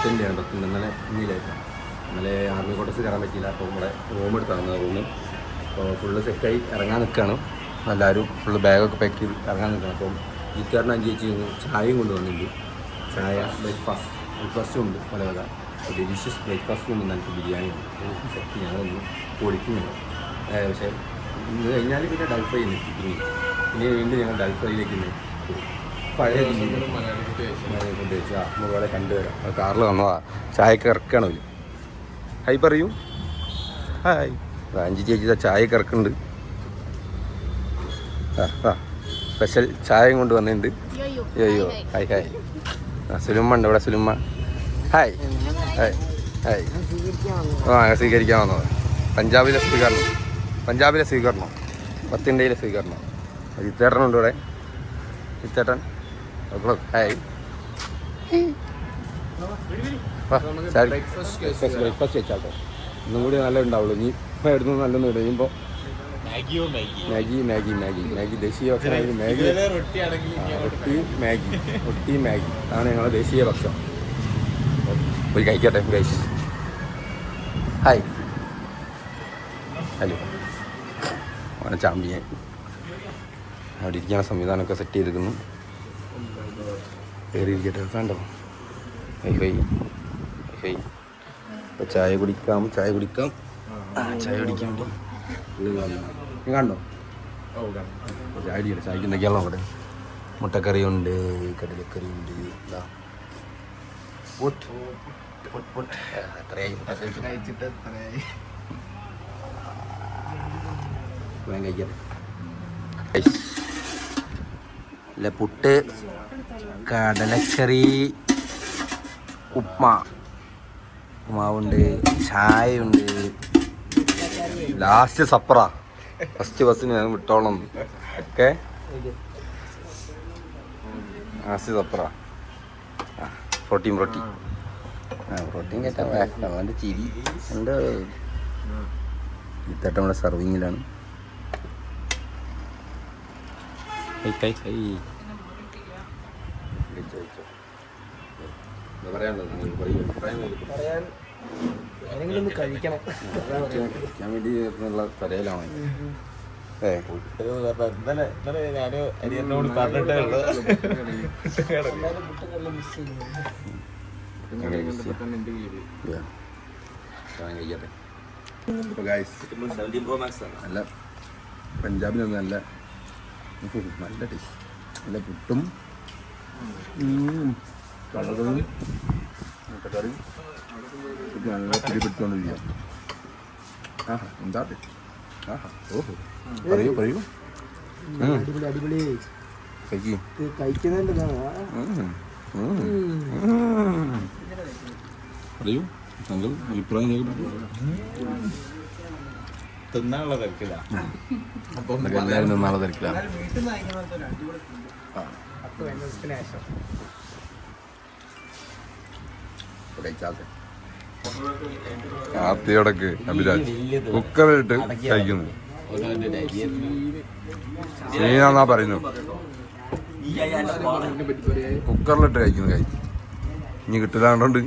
ഞങ്ങൾ ആണ്. ബസ്സിന്റെ ഇന്നലെ ഇന്നിലായിട്ടാണ് ഇന്നലെ ആർമി ക്വാർട്ടേഴ്സ് കയറാൻ പറ്റിയില്ല. അപ്പോൾ നമ്മുടെ റൂം എടുത്താണ് റൂം അപ്പോൾ ഫുള്ള് സെറ്റായി ഇറങ്ങാൻ നിൽക്കുകയാണ്. എല്ലാവരും ഫുള്ള് ബാഗൊക്കെ പാക്ക് ചെയ്ത് ഇറങ്ങാൻ നിൽക്കണം അപ്പം ജിക്കാരൻ അഞ്ച് ചേച്ചി ചായയും കൊണ്ടുവന്നിട്ടുണ്ട്. ചായ ബ്രേക്ക്ഫാസ്റ്റ് ബ്രേക്ക്ഫാസ്റ്റും ഉണ്ട് പല പല ഡെലിഷ്യസ് ബ്രേക്ക്ഫാസ്റ്റും ഉണ്ട് എനിക്ക് ബിരിയാണി ഉണ്ട്. സെറ്റ് ഞങ്ങളൊന്ന് പൊളിക്കുന്നുണ്ട് ഏ, പക്ഷേ ഇന്ന് കഴിഞ്ഞാൽ പിന്നെ ഡൽ ഫ്രൈ നിർത്തി പിന്നെ ഇനി വീണ്ടും ഞങ്ങൾ ഡൽ ഫ്രൈയിലേക്ക് പോകും. പഴയ രീതിയിൽ. ഫുഡ് കഴിച്ചു ആ നമ്മളെ കണ്ടുവരാം കാറിൽ വന്നതാ ചായക്ക് ഇറക്കണം ഇല്ല ഹൈ പറയൂ. ഹായ്. അഞ്ച് ചേച്ചി ചായക്ക് ഇറക്കുന്നുണ്ട്. ആ ആ. സ്പെഷ്യൽ ചായയും കൊണ്ട് വന്നിട്ടുണ്ട്. അയ്യോ ഹായ് ഹായ്. ആ സുലുമ്മ ഉണ്ട് ഇവിടെ സുലുമ്മ ഹായ്. Hi hi. ആ സ്വീകരിക്കാൻ വന്നത് പഞ്ചാബിലെ സ്വീകരണം. പഞ്ചാബിലെ സ്വീകരണം. പത്തിന്റെയിലെ സ്വീകരണം. ജിത്തേട്ടനുണ്ട് ഇവിടെ. ജിത്തേട്ടൻ അപ്പോൾ ഹായ് ബ്രേക്ക്ഫാസ്റ്റ് കഴിച്ചാട്ടോ. ഒന്നും കൂടി നല്ല ഉണ്ടാവുള്ളൂ. ഇനി ഇപ്പം എടുത്തു നല്ലൊന്നും ഇല്ല ഇനിയിപ്പോൾ മാഗിയോ. Maggi Maggi Maggi. മാഗി ദേശീയ ഭക്ഷണം മാഗി. റൊട്ടി മാഗി. റൊട്ടി മാഗി. അതാണ് ഞങ്ങളുടെ ദേശീയ ഭക്ഷണം. പോയി കഴിക്കട്ടെ ഗൈസ് ഹായ് ഹലോ അവനെ ചാമ്പിയൻ അവിടെ ഇരിക്കുന്ന സംവിധാനമൊക്കെ സെറ്റ് ചെയ്തിരിക്കുന്നു. കയറി ഇരിക്കട്ടെ കണ്ടോ ഹൈ ഹൈ അപ്പോൾ ചായ കുടിക്കാം ചായ കുടിക്കാം. ചായ കുടിക്കാൻ വേണ്ടി കണ്ടോ? ചായ കുടിക്കട്ടെ. ചായക്ക് എന്തൊക്കെയാണോ അവിടെ? മുട്ടക്കറിയുണ്ട് കടലക്കറിയുണ്ട്. ഇതാ. പുട്ട് പുട്ട് പുട്ട് എത്രയായി? കഴിച്ചിട്ട് എത്രയായി? വേഗം കഴിക്കട്ടെ ഇല്ല പുട്ട് കടലക്കറി ഉപ്മാ. ഉപ്മാവുണ്ട് ചായയുണ്ട്. ലാസ്റ്റ് സപ്പറ. ഫസ്റ്റ് ബസ്സിന് ഞാൻ വിട്ടോളം. ഓക്കെ? ലാസ്റ്റ് സപ്പറ. Protein protein. ആ പ്രോട്ടീൻ കേട്ടാ അവന്റെ ചിരി. എന്റെ ഇത്തട്ടം സർവിങ്ങിലാണ് പറയാൻ ആരെങ്കിലും കഴിക്കണം. ഞാൻ വേണ്ടി ഉള്ള തരയിലാണ് ഏ. ഇന്നലെ ഇന്നലെ ഞാൻ അരിയനോട് പറഞ്ഞിട്ടേ ഉള്ളൂ. നല്ല പഞ്ചാബിൽ നിന്ന് നല്ല നല്ല ടേസ്റ്റ് നല്ല പുട്ടും നല്ല ആഹാ എന്താ ആഹാ ഓഹോ. പറയൂ പറയൂ. ഉം, അടിപൊളി അടിപൊളി. കഴിക്ക്. ഇത് കഴിക്കുന്നുണ്ട് ഉം, ഉം, ഉം. പറയൂ താങ്കൾ അഭിപ്രായം ചോദിക്കട്ടെ തിന്നാനുള്ള തിരക്കില്ല അപ്പം എല്ലാവരും തിരക്കിലാണ്. പത്ത് പതിനഞ്ചത്തിന് ശേഷം. കഴിച്ചാട്ടെ ആർത്തിയോടൊക്കെ അഭിരാജ് കുക്കറിലിട്ട് കഴിക്കുന്നു. ശരിയാന്നാ പറയുന്നു. കുക്കറിലിട്ട് കഴിക്കുന്നു കഴിച്ചു ഇനി കിട്ടില്ലാണ്ടോണ്ട്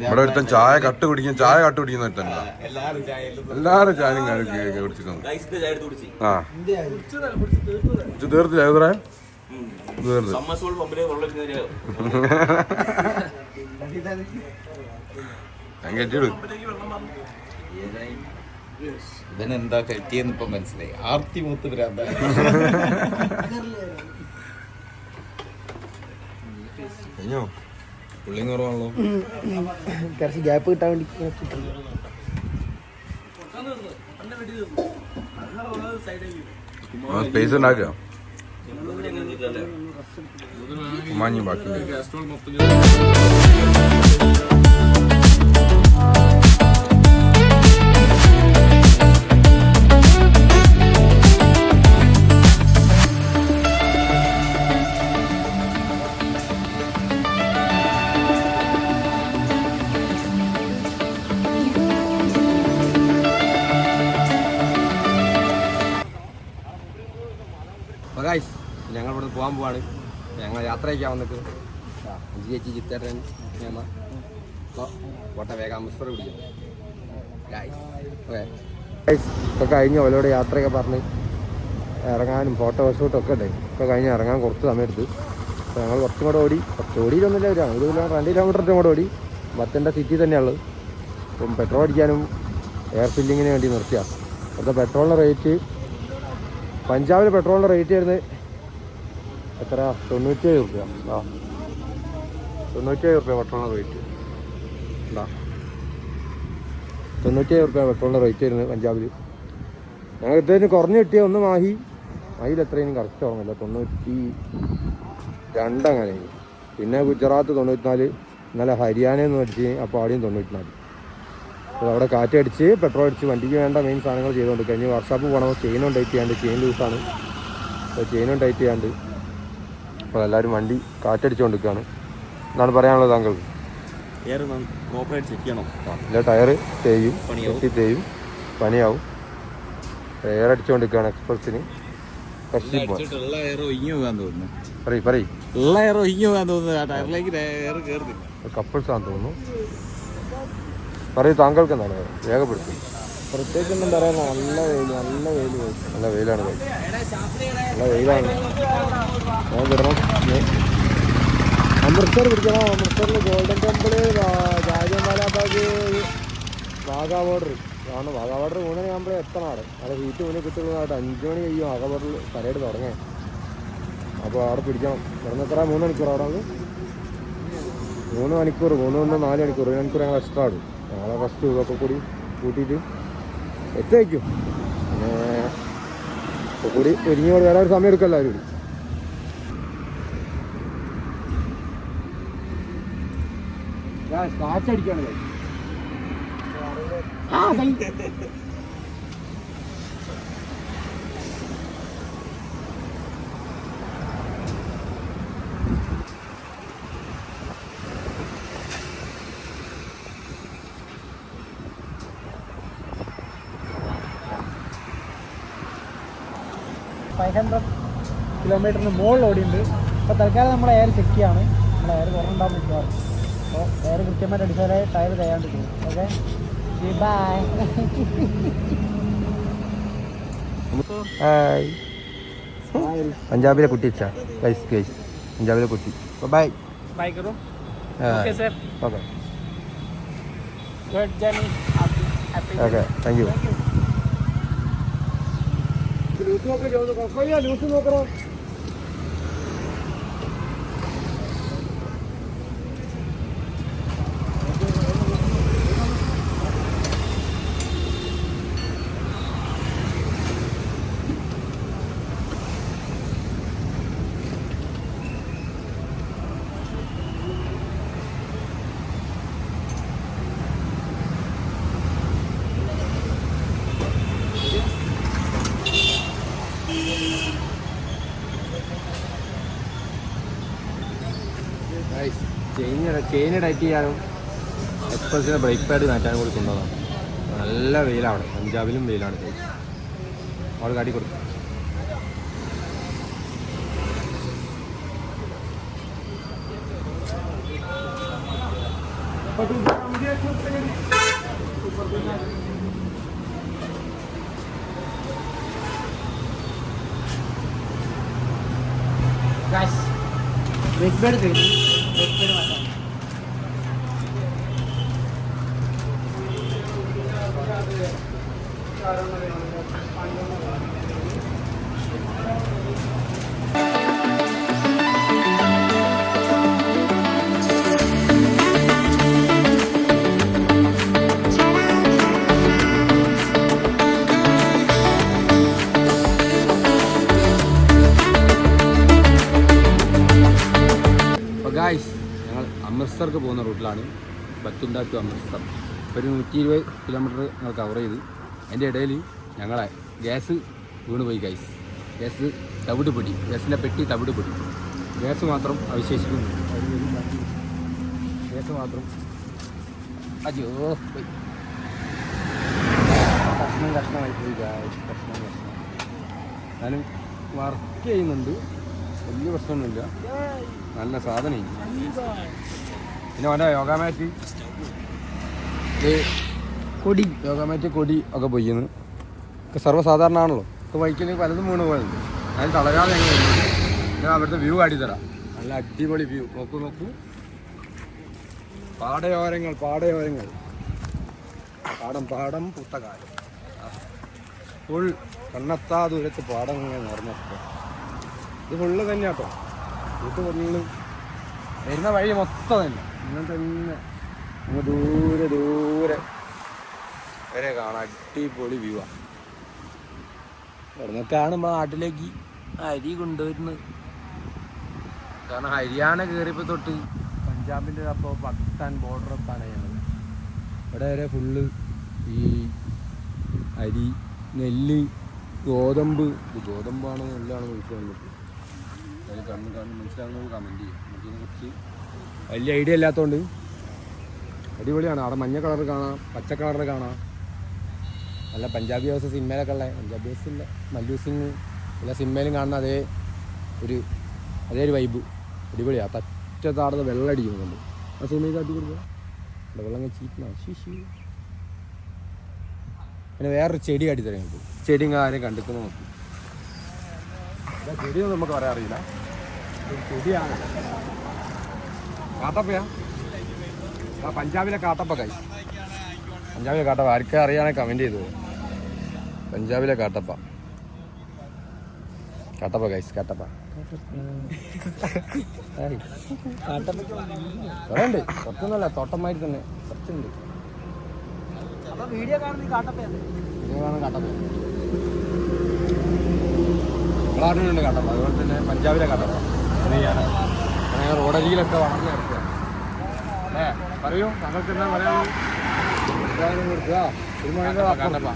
ഇവിടെ ഒരുത്തൻ ചായ കട്ട് കുടിക്കും ചായ കട്ട് കുടിക്കുന്ന ഒരുത്തൻ എല്ലാരും ചായയും കുടിച്ചിരിക്കുന്നു ആ. ഇത്? തീർത്തില്ല ഏതറ ഞാൻ കെട്ടിയിടും. ഇവനെന്താ കെട്ടിയെന്ന് ഇപ്പൊ മനസ്സിലായി. ആർത്തി മൂത്ത് ഭ്രാന്ത. കഴിഞ്ഞോ? പുള്ളി കുറവാണല്ലോ. കുറച്ച് ഗ്യാപ്പ് കിട്ടാൻ വേണ്ടി സ്പേസ് ഉണ്ടാക്കുക. മാഞ്ഞു ബാക്കി പോകാൻ പോവാണ്. ഞങ്ങൾ യാത്ര അയക്കാൻ വന്നിട്ട് അഞ്ച് ചേച്ചി ചിത്തേട്ടൻ മേമ അപ്പോൾ കോട്ട വേഗം അമൃത്സർ പിടിക്കും ഓക്കെ ഇപ്പോൾ കഴിഞ്ഞ് യാത്രയൊക്കെ പറഞ്ഞ് ഇറങ്ങാനും ഫോട്ടോ ഷൂട്ടും ഒക്കെ ഉണ്ട്. ഇപ്പോൾ കഴിഞ്ഞ് ഇറങ്ങാൻ കുറച്ച് സമയം എടുത്ത് അപ്പോൾ ഞങ്ങൾ കുറച്ചും കൂടെ ഓടി. കുറച്ച് ഓടിയിട്ടൊന്നുമില്ല ഒരു ഒരു കിലോമീറ്റർ രണ്ട് കൂടെ ഓടി. ബത്തിന്റെ സിറ്റി തന്നെയാണ് അപ്പം പെട്രോൾ അടിക്കാനും എയർ ഫില്ലിങ്ങിന് വേണ്ടി നിർത്തിയ. അവിടുത്തെ പെട്രോളിന്റെ റേറ്റ് പഞ്ചാബിൽ പെട്രോളിന്റെ റേറ്റ് വരുന്നത് എത്ര? തൊണ്ണൂറ്റേഴ് റുപ്യ ആ തൊണ്ണൂറ്റേഴ് റുപ്യ പെട്രോളിന്റെ റേറ്റ് എന്താ തൊണ്ണൂറ്റേഴ് റുപ്യ പെട്രോളിന്റെ റേറ്റ് വരുന്നത് പഞ്ചാബിൽ ഞങ്ങൾ ഇദ്ദേഹത്തിന് കുറഞ്ഞ് കിട്ടിയ ഒന്ന് മാഹി. മാഹിയിൽ എത്രയും കറക്റ്റ് ഓർമ്മയില്ല. തൊണ്ണൂറ്റി രണ്ടങ്ങനെ. പിന്നെ ഗുജറാത്ത് തൊണ്ണൂറ്റിനാല്. ഇന്നലെ ഹരിയാനയിൽ നിന്ന് അടിച്ച് അപ്പോൾ അവിടെയും തൊണ്ണൂറ്റിനാല്. അപ്പോൾ അവിടെ കാറ്റടിച്ച് പെട്രോൾ അടിച്ച് വണ്ടിക്ക് വേണ്ട മെയിൻ സാധനങ്ങൾ ചെയ്തുകൊണ്ട് കഴിഞ്ഞ്. വർക്ക്ഷോപ്പ് പോകണം. ചെയിനും ടൈറ്റ് ചെയ്യാണ്ട് ചെയിൻ ലൂസാണ് അപ്പോൾ ചെയിനും ടൈറ്റ് ചെയ്യാണ്ട് അപ്പോൾ എല്ലാവരും വണ്ടി കാറ്റടിച്ചുകൊണ്ടിരിക്കുകയാണ്. എന്നാണ് പറയാനുള്ളത് താങ്കൾ? കോപ്പറേറ്റ് ചെക്ക് ചെയ്യണം. ഇല്ല ടയർ തേയും. കെട്ടി തേയും പണിയാവും. എയർ അടിച്ചുകൊണ്ടിരിക്കുകയാണ് എക്സ്പ്രസിന് കപ്പിൾസ് ആണെന്ന് തോന്നുന്നു. പറയൂ താങ്കൾക്ക് എന്താണ് രേഖപ്പെടുത്തി പ്രത്യേകിച്ച് ഒന്നും പറയാനില്ല നല്ല വെയിൽ നല്ല വെയിൽ നല്ല വെയിലാണ് പോയി. നല്ല വെയിലാണ്. ഞാൻ വിടണം അമൃത്സർ പിടിക്കണം അമൃത്സറിൽ golden temple Jallianwala Bagh Wagah border ആണ് വാഗാ ബോർഡർ മൂന്നര ആകുമ്പോഴേ എത്തണം അവിടെ. അവിടെ ഹീറ്റ് മുന്നിൽ കിട്ടുന്നതായിട്ട് അഞ്ച് മണി കഴിയും വാഗാ ബോർഡറിൽ പരേഡ് തുടങ്ങേ അപ്പോൾ അവിടെ പിടിക്കണം. ഇവിടുന്ന് എത്ര? മൂന്ന് മണിക്കൂർ അവിടെ അത് മൂന്ന് മണിക്കൂർ മൂന്ന് ഒന്ന് നാല് മണിക്കൂർ. ഒരു മണിക്കൂർ ഞങ്ങൾ എക്സ്ട്രാ ആടും ഞങ്ങളെ ഫസ്റ്റ് ഇതൊക്കെ കൂടി കൂട്ടിയിട്ട് എത്തിവയ്ക്കും പിന്നെ ഇപ്പോൾ കൂടി ഒരുങ്ങി വരാൻ ഒരു സമയം എടുക്കല്ലോ കൂടി. കാറ്റടിക്കാണ്. ഫൈവ് കിലോമീറ്ററിന് മുകളിൽ ഓടിയുണ്ട് അപ്പോൾ തൽക്കാലം നമ്മുടെ എയർ ചെക്ക് ചെയ്യാണ്. നമ്മളെ എയർ കുറവുണ്ടാകും മിക്കവാറും. അപ്പോൾ എയർ കൃത്യമായിട്ട് അടിച്ചാലേ ടയർ തയ്യാണ്ട് ഓക്കെ? ബൈ ഹായ് പഞ്ചാബിലെ കുട്ടി ഗൈസ് ഗൈസ് പഞ്ചാബിലെ കുട്ടി. Bye bye കറോ okay sir okay good journey okay thank you loose നോക്കി ലൂസ് നോക്കണോ ചെയിൻ ചെയിൻ ടൈറ്റ് ചെയ്യാനും. എക്സ്പ്രസിന്റെ ബ്രേക്ക് പാഡ് മാറ്റാനും കൂടി നല്ല വെയിലാണ്. പഞ്ചാബിലും വെയിലാണ്. അവൾ കാട്ടി കൊടുക്കും. ബ്രേക്ക് പാഡ് കഴിഞ്ഞു 何? അമൃത്സർക്ക് പോകുന്ന റൂട്ടിലാണ് ബത്തുണ്ട ടു അമൃത്സർ. ഒരു നൂറ്റി ഇരുപത് കിലോമീറ്റർ ഞങ്ങൾ കവർ ചെയ്ത്. അതിന്റെ ഇടയിൽ ഞങ്ങളെ ഗ്യാസ് വീണുപോയി ഗൈസ് ഗ്യാസ് തവിട് പൊടി ഗ്യാസിന്റെ പെട്ടി തവിട് പൊടി. ഗ്യാസ് മാത്രം അവശേഷിക്കുന്നു. ഗ്യാസ് മാത്രം. അജോ കഷ്ണം കഷ്ണമായി പോയി ഗായ്സ് കഷ്ണം കഷ്ണം. ഞാനും വർക്ക് ചെയ്യുന്നുണ്ട്. വലിയ പ്രശ്നമൊന്നുമില്ല. നല്ല സാധനം പിന്നെ അവന്റെ യോഗ മാറ്റ് കൊടി. യോഗ മാറ്റ് കൊടി ഒക്കെ പൊയ്യുന്നു. ഒക്കെ സർവസാധാരണ ആണല്ലോ ഇപ്പോൾ വൈക്കുന്ന പലതും വീണ് പോയത് അതിൽ തളരാതെ ഞാൻ അവിടുത്തെ വ്യൂ കാട്ടിത്തരാം നല്ല അടിപൊളി വ്യൂ നോക്കൂ നോക്കൂ. പാടയോരങ്ങൾ പാടയോരങ്ങൾ. പാടം പാടം പുത്തകാലം ഫുൾ കണ്ണത്താ ദൂരത്ത് പാടം ഇങ്ങനെ നിറഞ്ഞിട്ട്. ഇത് ഫുള്ള് തന്നെയാട്ടോ ഇത് ഫുള്ള് വരുന്ന വഴി മൊത്തം തന്നെ. ഇങ്ങനെ തന്നെ. അങ്ങ് ദൂരെ ദൂരെ. വരെ കാണാം. അടിപൊളി വ്യൂ ആണ് ഇവിടുന്നൊക്കെയാണ് നമ്മുടെ നാട്ടിലേക്ക് അരി കൊണ്ടുവരുന്നത്. കാരണം ഹരിയാന കയറിയപ്പോൾ തൊട്ട് പഞ്ചാബിന്റെ അപ്പോൾ പാകിസ്ഥാൻ ബോർഡർ എത്താണ് ഞങ്ങൾ ഇവിടെ വരെ ഫുള്ള് ഈ അരി നെല്ല് ഗോതമ്പ്. ഇത് ഗോതമ്പാണോ നെല്ലാണോ മനസ്സിലാകുന്നത് അതിൽ കണ്ണ് കണ്ണ് മനസ്സിലാകുന്നത് കമന്റ് ചെയ്യാം. നമുക്കിതിനെക്കുറിച്ച് വലിയ ഐഡിയ ഇല്ലാത്തതുകൊണ്ട് അടിപൊളിയാണ്. അവിടെ മഞ്ഞ കളർ കാണാം പച്ച കളർ കാണാം. നല്ല പഞ്ചാബി ഹൗസ് സിനിമയിലൊക്കെ ഉള്ള പഞ്ചാബി ഹൗസ് ഇല്ല മല്ലു സിംഗ് എല്ലാ സിനിമയിലും കാണുന്ന അതേ ഒരു അതേ ഒരു വൈബ് അടിപൊളിയാണ് പറ്റത്താടുന്ന വെള്ളം അടിക്കുന്നുണ്ട് ആ സിനിമയിൽ കാട്ടി കൊടുക്കുക വെള്ളം ചീറ്റണം ശിശു പിന്നെ വേറൊരു ചെടി കാട്ടി തരാം ചെടി കാര്യം കണ്ടെത്തുന്ന നോക്കി. ചെടിയൊന്നും നമുക്ക് പറയാൻ അറിയില്ല. ചെടിയാണ്. കാട്ടപ്പയാ? ആ പഞ്ചാബിലെ കാട്ടപ്പ കൈ പഞ്ചാബിലെ കാട്ടപ്പ. ആർക്കും അറിയാണെ കമന്റ് ചെയ്തു പഞ്ചാബിലെ കാട്ടപ്പ. കാട്ടപ്പ കൈസ് കാട്ടപ്പ. ഉണ്ട്. കുറച്ചൊന്നുമല്ല തോട്ടമായിട്ട് തന്നെ. കുറച്ചുണ്ട്. വീഡിയോ കാണുന്ന കാട്ടപ്പയാണ് ഇതാണ് കാട്ടപ്പ. നമ്മളാട്ടിലുണ്ട് കാട്ടപ്പ? അതുപോലെ തന്നെ പഞ്ചാബിലെ കാട്ടപ്പ. അങ്ങനെ റോഡരികിലൊക്കെ വളർന്നു കിടക്കുക അല്ലേ? പറയൂ താങ്കൾക്ക് എന്താ കാട്ടപ്പ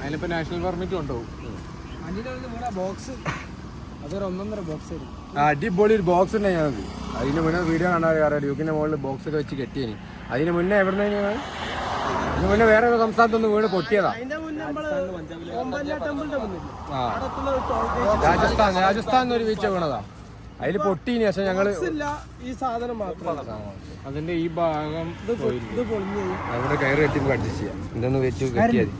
അതിലിപ്പോ നാഷണൽ പെർമിറ്റ് കൊണ്ടുപോകും. ബോക്സ് അതൊരു ഒന്നൊന്നര ബോക്സ് ആയിരുന്നു ആ, അടിപൊളി ഒരു ബോക്സ് ഉണ്ട് ഞങ്ങൾക്ക് അതിന് മുന്നേ വീഡിയോ കണ്ടാൽ അറിയാം ഡ്യൂക്കിന്റെ മുകളിൽ ബോക്സ് ഒക്കെ വെച്ച് കെട്ടിയേ അതിന് മുന്നേ എവിടെ നിന്ന് അതിന് മുന്നേ വേറെ സംസ്ഥാനത്തൊന്ന് വീട് പൊട്ടിയതാ. ഗേറ്റ് രാജസ്ഥാൻ ഒരു വീഴ്ച വീണതാ. അതിൽ പൊട്ടീനി പക്ഷെ ഞങ്ങൾ ഈ സാധനം മാത്രമാണ് അതിന്റെ ഈ ഭാഗം അവിടെ കയറി കെട്ടി അഡ്ജസ്റ്റ് ചെയ്യാം. ഇതൊന്ന് വെച്ച് കെട്ടിയാൽ മതി.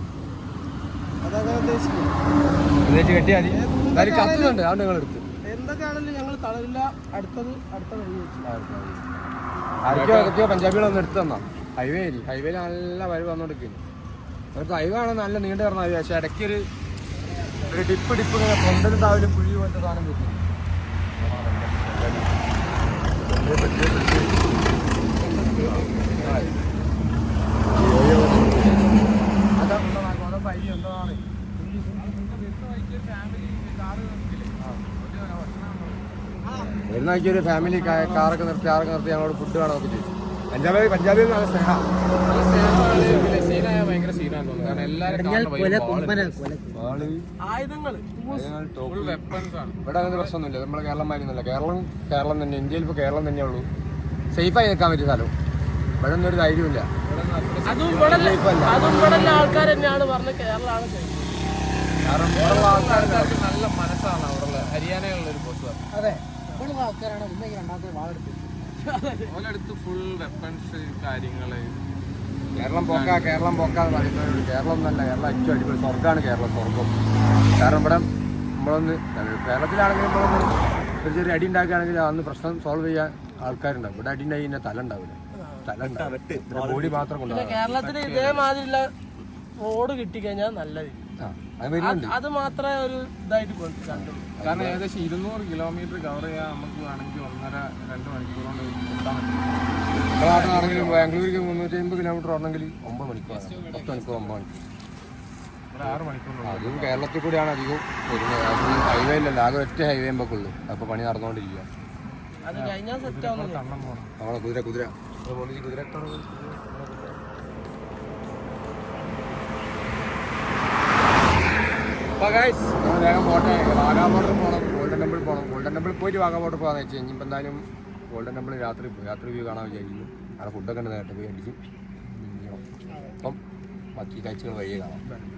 കെട്ടിയാൽ മതി. കത്തുന്നുണ്ട് അതുകൊണ്ട് നിങ്ങൾ എടുത്ത് എന്തൊക്കെയാണെങ്കിലും ഞങ്ങൾ തളരില്ല അടുത്തത് അടുത്ത വഴി ആരൊക്കെയോ ഏതൊക്കെയോ പഞ്ചാബികളൊന്നും എടുത്തു തന്നാ. ഹൈവേ ഹൈവേയിൽ നല്ല വരവ് വന്നോണ്ടിരിക്കുന്നു. ആണ് നല്ല നീണ്ടു കയറുന്ന ഹൈവേ പക്ഷെ ഇടയ്ക്ക് ഒരു ഒരു ഡിപ്പ് ഡിപ്പ് ഇങ്ങനെ കൊണ്ടൊരു താവിലും കുഴി പോലത്തെ സാധനം കിട്ടും. വരുന്നാക്കി ഒരു ഫാമിലി കാറൊക്കെ നിർത്തി ആറൊക്കെ നിർത്തി ഞങ്ങളോട് ഫുഡ് വേണം നോക്കി ചോദിച്ചു പഞ്ചാബി നല്ല സ്നേഹം. സീനായ ഭയങ്കര സീനാന്ന് തോന്നുന്നു കാരണം എല്ലാവരും ആയുധങ്ങൾ ഫുൾ വെപ്പൺസ് ആണ്. ഇവിടെ അങ്ങനെ പ്രശ്നമൊന്നുമില്ല. നമ്മുടെ കേരളം കേരളന്മാരൊന്നുമില്ല കേരളം കേരളം തന്നെ. ഇന്ത്യയിൽ ഇപ്പോൾ കേരളം തന്നെ ഉള്ളൂ. സേഫായി നിൽക്കാൻ പറ്റിയ സ്ഥലം. ഇവിടെ ഒന്നും ഒരു ധൈര്യമില്ല അതും ഇവിടെ ആൾക്കാർ തന്നെയാണ് പറഞ്ഞത് കേരളമാണ് safe. കാരണം ഇവിടെയുള്ള നല്ല മനസ്സാണ് ഹരിയാനയിലുള്ള ഒരു ബോസ് അതെ. ഇവിടെ ആൾക്കാരാണ് രണ്ടാമത്തെ ഓലെടുത്ത് ഫുൾ വെപ്പൺസ് കാര്യങ്ങൾ. കേരളം പോക്ക കേരളം പോക്ക എന്ന് പറയുന്നവരോട് കേരളം നല്ല കേരളം ഏറ്റവും അടിപൊളി സ്വർഗമാണ് കേരളം സ്വർഗം കാരണം ഇവിടെ നമ്മളൊന്ന് കേരളത്തിലാണെങ്കിലും നമ്മളൊന്ന് ഒരു ചെറിയ അടി ഉണ്ടാക്കുകയാണെങ്കിൽ അന്ന് പ്രശ്നം സോൾവ് ചെയ്യാൻ ആൾക്കാരുണ്ടാവും. ഇവിടെ അടി ഉണ്ടായി കഴിഞ്ഞാൽ തല ഉണ്ടാവില്ല. തല ഉണ്ടാവും ബോഡി മാത്രം കൊണ്ടുപോകാം കേരളത്തിൽ ഇതേമാതിരിയുള്ള റോഡ് കിട്ടിക്കഴിഞ്ഞാൽ നല്ലത് അത് മാത്രമേ ഒരു ഇതായിട്ട് കാരണം ഏകദേശം ഇരുന്നൂറ് കിലോമീറ്റർ കവർ ചെയ്യാൻ നമുക്ക് വേണമെങ്കിൽ ഒന്നര രണ്ട് മണിക്കൂർ കൊണ്ട് എത്താൻ പറ്റും. നമ്മുടെ നാട്ടിലാണെങ്കിലും ബാംഗ്ലൂർക്ക് മുന്നൂറ്റി അമ്പത് കിലോമീറ്റർ ആണെങ്കിൽ ഒമ്പത് മണിക്കൂർ പത്ത് മണിക്കൂർ ഒമ്പത് മണിക്കൂർ. ആറ് മണിക്കൂർ അതും കേരളത്തിൽ കൂടിയാണ് അധികവും വരുന്നത്. ഹൈവേ ഇല്ലല്ലോ ആകെ ഒറ്റ ഹൈവേ ഉള്ളൂ. അപ്പോൾ പണി നടന്നുകൊണ്ടിരിക്കുക. അത് കഴിഞ്ഞാൽ നമ്മളെ കുതിര കുതിര. കുതിര അപ്പോൾ ഗൈസ് നമ്മൾ വേഗം പോട്ടെ. വാഗാ ബോർഡർ പോകണം ഗോൾഡൻ ടെമ്പിൾ പോകണം ഗോൾഡൻ ടെമ്പിൾ പോയിട്ട് വാഗാ ബോർഡർ പോകാമെന്ന് വെച്ചാൽ ഇപ്പം എന്തായാലും ഗോൾഡൻ ടെമ്പിൾ രാത്രി പോയി രാത്രി വ്യൂ കാണാൻ വിചാരിക്കുന്നു. അവിടെ ഫുഡൊക്കെ ഉണ്ട് നേരത്തെ പോയി അടിച്ച്. അപ്പം ബാക്കി കാഴ്ചകൾ വഴിയേ കാണാം.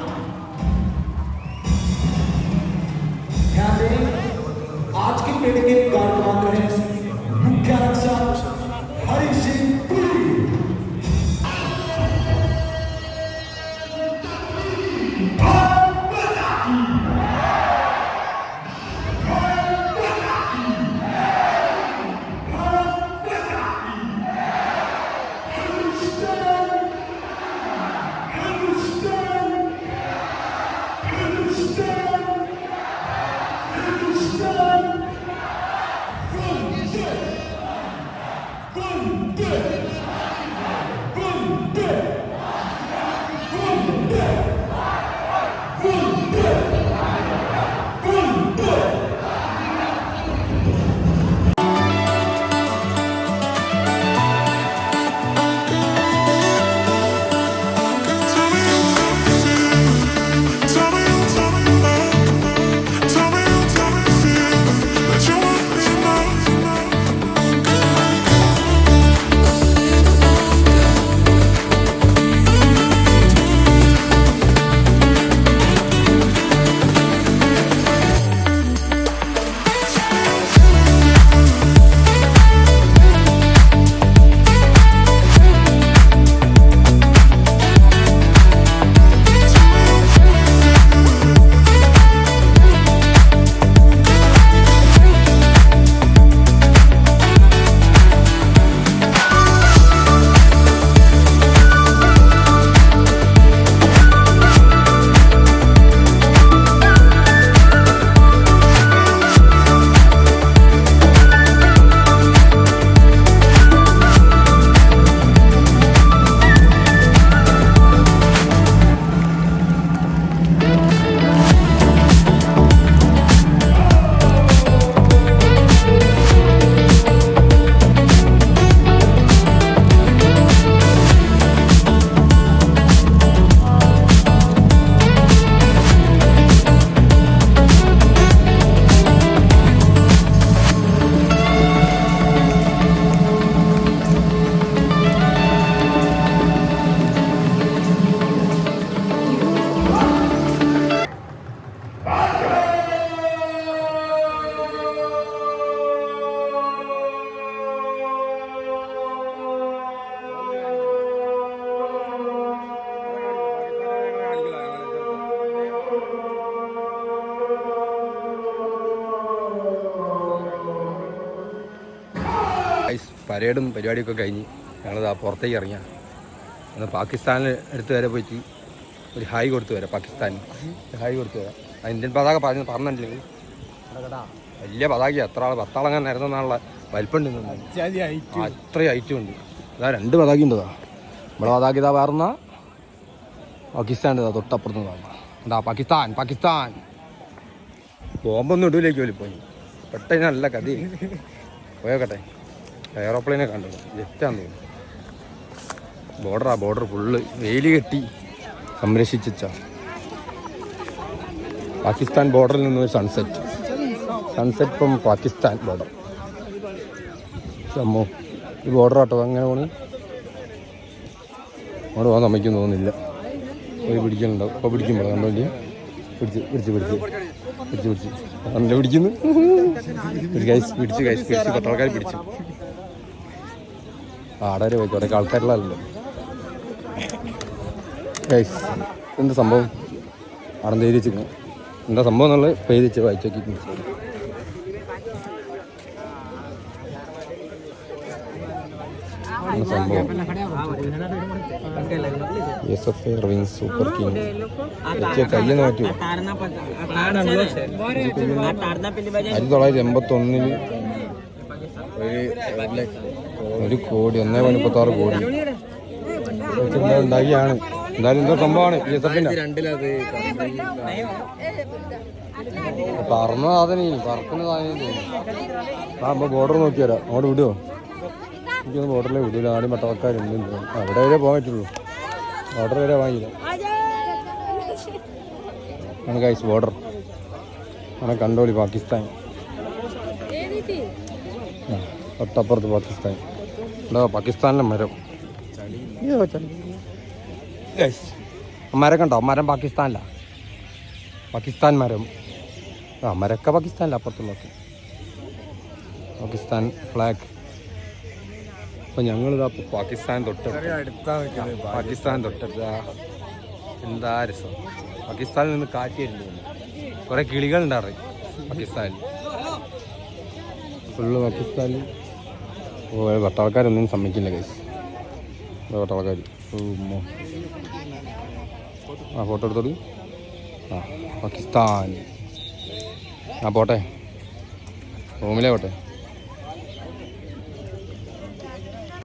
पेड़ के गांठ रहे हैं। ഗൈസ് പരേഡും പരിപാടിയൊക്കെ കഴിഞ്ഞ് ഞങ്ങളത് ആ പുറത്തേക്ക് ഇറങ്ങിയ. അന്ന് പാകിസ്ഥാനിൽ അടുത്ത് വരെ പോയിട്ട് ഒരു ഹായ് കൊടുത്തു വരാം പാകിസ്ഥാൻ ഹായ് കൊടുത്തു വരാം. ആ ഇന്ത്യൻ പതാക പറഞ്ഞു പറഞ്ഞിട്ടില്ലെങ്കിൽ വലിയ പതാക എത്ര ആൾ പത്താളങ്ങനെ നിരന്നാണുള്ള നാളെ. ആ, അത്രയും ഐറ്റം ഉണ്ട്. ഇതാ രണ്ട് പതാക ഉണ്ട് ഇതാ. നമ്മളെ പതാക ഇതാ വേർന്ന പാകിസ്ഥാന്റെ ഇതാ തൊട്ടപ്പുറത്ത് കാണുന്ന എന്താ പാകിസ്ഥാൻ പാകിസ്ഥാൻ. ബോംബൊന്നും ഇടൂലേക്ക് പോലും പോയി. പെട്ടെന്ന് നല്ല കഥ പോയോക്കട്ടെ. എയറോപ്ലെയിനെ കണ്ടത്. ജെറ്റാന്ന് തോന്നുന്നു. ബോർഡറാ ബോർഡർ ഫുള്ള്. വേലി കെട്ടി സംരക്ഷിച്ച പാകിസ്ഥാൻ ബോർഡറിൽ നിന്ന് sunset sunset from Pakistan border. സമ്മോ ഈ ബോർഡർ ആട്ടോ അങ്ങനെ പോണ്. അവിടെ പോകാൻ നമ്മയ്ക്കും തോന്നുന്നില്ല. പോയി പിടിക്കുന്നുണ്ടാവും ഇപ്പോൾ പിടിക്കുമ്പോൾ കണ്ടോ? പിടിച്ച് പിടിച്ച് പിടിച്ച്. പിടിച്ച് പിടിച്ച്. നല്ല പിടിക്കുന്നു? പിടിച്ച് കൈസ് പിടിച്ച് കൈസ് പിടിച്ച്. പിടിച്ചു. ആടെ വരെ പോയി. കുറേ ആൾക്കാരുള്ളതല്ലോ എന്താ സംഭവം? എഴുതി വെച്ചിരിക്കുന്നു. എന്താ സംഭവം എന്നുള്ളത് പെയ്തിച്ച് വായിച്ചു നോക്കി ആയിരത്തി തൊള്ളായിരത്തി എൺപത്തി ഒന്നിൽ ഒരു കോടി ഒന്നേ മുപ്പത്തി ആറ് കോടി. ഉണ്ടാക്കിയാണ് എന്തായാലും എന്തോ സംഭവമാണ് ബി എസ് എഫിന്റെ. രണ്ടിലത് പറന്ന സാധനം പറക്കുന്ന സാധനം ആ അപ്പൊ ബോർഡർ നോക്കി വരാം അങ്ങോട്ട് വിടുവോ എനിക്കൊന്ന് ബോർഡറിലെ വിടില്ല ആദ്യം പട്ടവക്കാരുണ്ട് അവിടെ വരെ പോകാൻ പറ്റുള്ളൂ. ബോർഡർ വരെ വാങ്ങിയില്ല. ആണ് ഗൈസ് ബോർഡർ ആണ് കണ്ടോളി പാകിസ്ഥാൻ. തൊട്ടപ്പുറത്ത് പാകിസ്ഥാൻ. ഇവിടെ പാകിസ്ഥാനിലെ മരം. മരം കണ്ടോ? മരം പാകിസ്ഥാനിലാ. പാകിസ്ഥാൻ മരം. ആ മരക്ക പാകിസ്ഥാനിലാ അപ്പുറത്തുള്ളൊക്കെ പാകിസ്ഥാൻ ഫ്ലാഗ് അപ്പൊ ഞങ്ങളിതാ പാകിസ്ഥാൻ തൊട്ട് പാകിസ്ഥാൻ തൊട്ടടുത്ത്. എന്താ രസം. പാകിസ്ഥാനിൽ നിന്ന് കാറ്റ് വരുന്നുണ്ട് കുറെ കിളികൾ ഉണ്ടായിരുന്നു പാകിസ്ഥാനിൽ. ഫുള്ള് പാകിസ്ഥാനിൽ. ഓ പട്ടാളക്കാരൊന്നും സമ്മതിക്കില്ല കേസ് വട്ടാൾക്കാർ ആ ഫോട്ടോ എടുത്തോളൂ. ആ പാകിസ്ഥാൻ. ആ പോട്ടെ. റൂമിലെ പോട്ടെ.